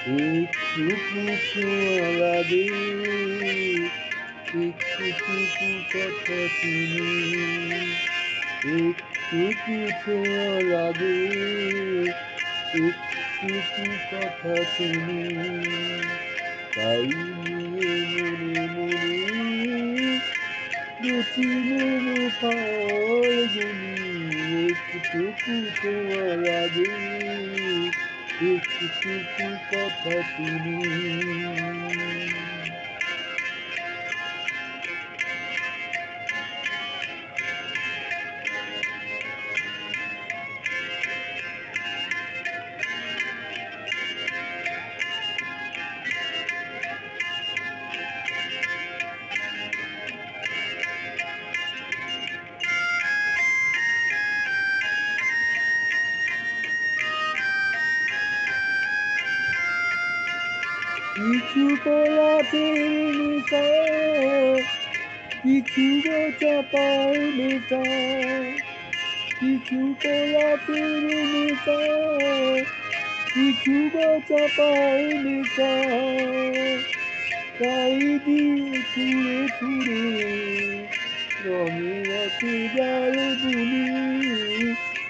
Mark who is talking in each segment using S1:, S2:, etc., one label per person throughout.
S1: একটুকু ছোঁয়া লাগে একটুকু কথা শুনি একটুকু ছোঁয়া লাগে একটুকু কথা শুনি তাই নিয়ে মনে মনে গুনি একটুকু ছোঁয়া লাগে কথা শুনি কিছু পলাতের নেশা কিছু চাপার নেশা কিছু পলাতের নেশা কিছু চাপার নেশা তাই দিয়ে ছুঁড়ে ছুঁড়ে রঙে জাল বুনি।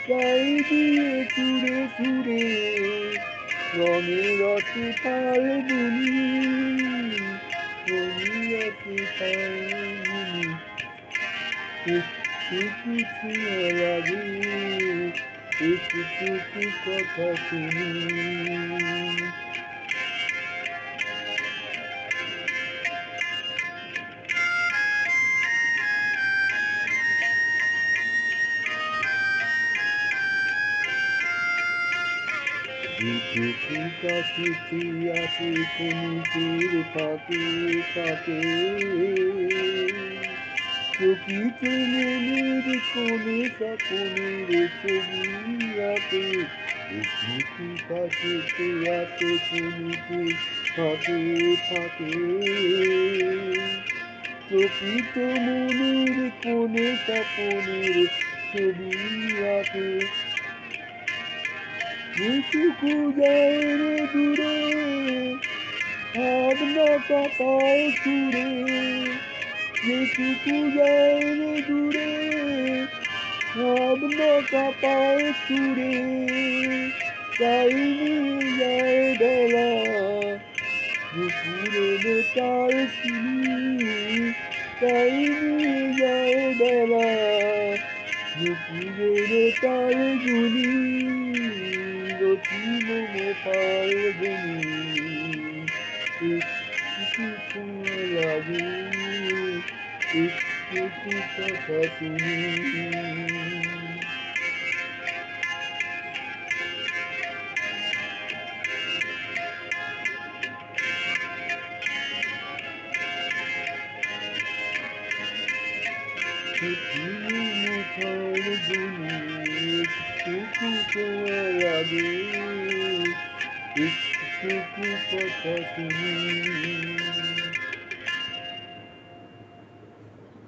S1: তাই দিয়ে ছুঁড়ে ছুঁড়ে রঙে রসে পাল বুনি রঙে রসে পাল বুনি একটু কিছু লাগে একটু কথা শুনি দুটুকু কাশিতে আসে কমিটির ফাঁকে ফাঁকে প্রকৃত প্রকৃত মনের কোনে সপনের ছবি আঁকে। যেটুকু যায় রে দূরে ভাবনা কাপায় চুড়ে যেটুকু যায় রে দূরে ভাবনা কাপায় চুড়ে তাই নিয়ে যায় বেলা দুপুরে বেতার শুনি তাই যায় বেলা দুপুরের তার গুলি পাল গুলি একটু লাগে একটু কথা শুনি মুখর একটু কথা শুনি